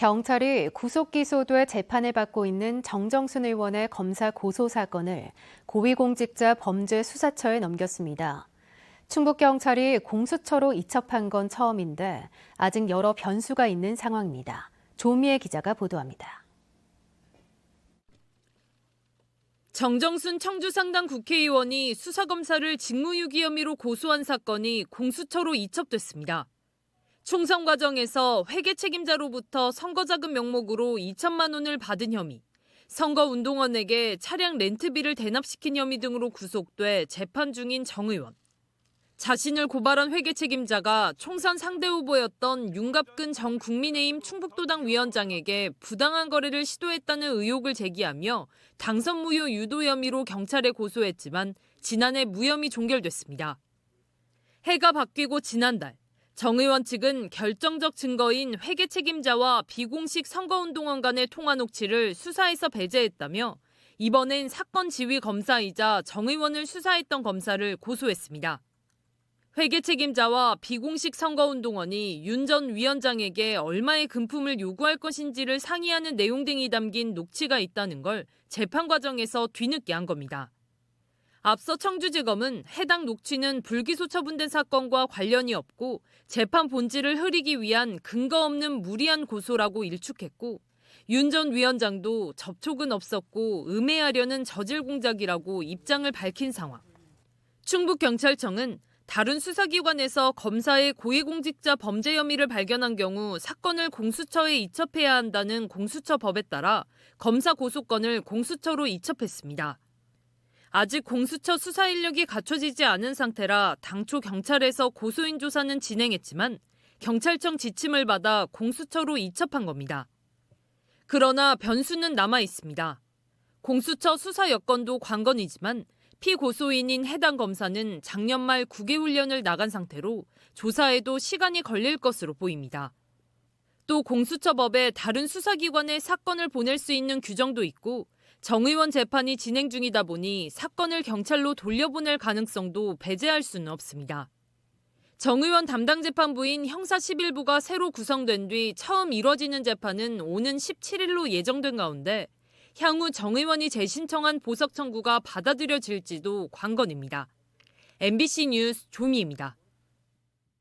경찰이 구속 기소돼 재판을 받고 있는 정정순 의원의 검사 고소 사건을 고위공직자 범죄 수사처에 넘겼습니다. 충북 경찰이 공수처로 이첩한 건 처음인데 아직 여러 변수가 있는 상황입니다. 조미애 기자가 보도합니다. 정정순 청주상당 국회의원이 수사검사를 직무유기 혐의로 고소한 사건이 공수처로 이첩됐습니다. 총선 과정에서 회계 책임자로부터 선거자금 명목으로 2천만 원을 받은 혐의, 선거운동원에게 차량 렌트비를 대납시킨 혐의 등으로 구속돼 재판 중인 정 의원. 자신을 고발한 회계 책임자가 총선 상대 후보였던 윤갑근 전 국민의힘 충북도당 위원장에게 부당한 거래를 시도했다는 의혹을 제기하며 당선 무효 유도 혐의로 경찰에 고소했지만 지난해 무혐의 종결됐습니다. 해가 바뀌고 지난달 정 의원 측은 결정적 증거인 회계 책임자와 비공식 선거운동원 간의 통화 녹취를 수사에서 배제했다며 이번엔 사건 지휘 검사이자 정 의원을 수사했던 검사를 고소했습니다. 회계 책임자와 비공식 선거운동원이 윤 전 위원장에게 얼마의 금품을 요구할 것인지를 상의하는 내용 등이 담긴 녹취가 있다는 걸 재판 과정에서 뒤늦게 한 겁니다. 앞서 청주지검은 해당 녹취는 불기소 처분된 사건과 관련이 없고 재판 본질을 흐리기 위한 근거 없는 무리한 고소라고 일축했고 윤 전 위원장도 접촉은 없었고 음해하려는 저질 공작이라고 입장을 밝힌 상황. 충북경찰청은 다른 수사기관에서 검사의 고위공직자 범죄 혐의를 발견한 경우 사건을 공수처에 이첩해야 한다는 공수처법에 따라 검사 고소권을 공수처로 이첩했습니다. 아직 공수처 수사 인력이 갖춰지지 않은 상태라 당초 경찰에서 고소인 조사는 진행했지만 경찰청 지침을 받아 공수처로 이첩한 겁니다. 그러나 변수는 남아 있습니다. 공수처 수사 여건도 관건이지만 피고소인인 해당 검사는 작년 말 9개 훈련을 나간 상태로 조사에도 시간이 걸릴 것으로 보입니다. 또 공수처법에 다른 수사기관에 사건을 보낼 수 있는 규정도 있고 정 의원 재판이 진행 중이다 보니 사건을 경찰로 돌려보낼 가능성도 배제할 수는 없습니다. 정 의원 담당 재판부인 형사 11부가 새로 구성된 뒤 처음 이뤄지는 재판은 오는 17일로 예정된 가운데 향후 정 의원이 재신청한 보석 청구가 받아들여질지도 관건입니다. MBC 뉴스 조미입니다.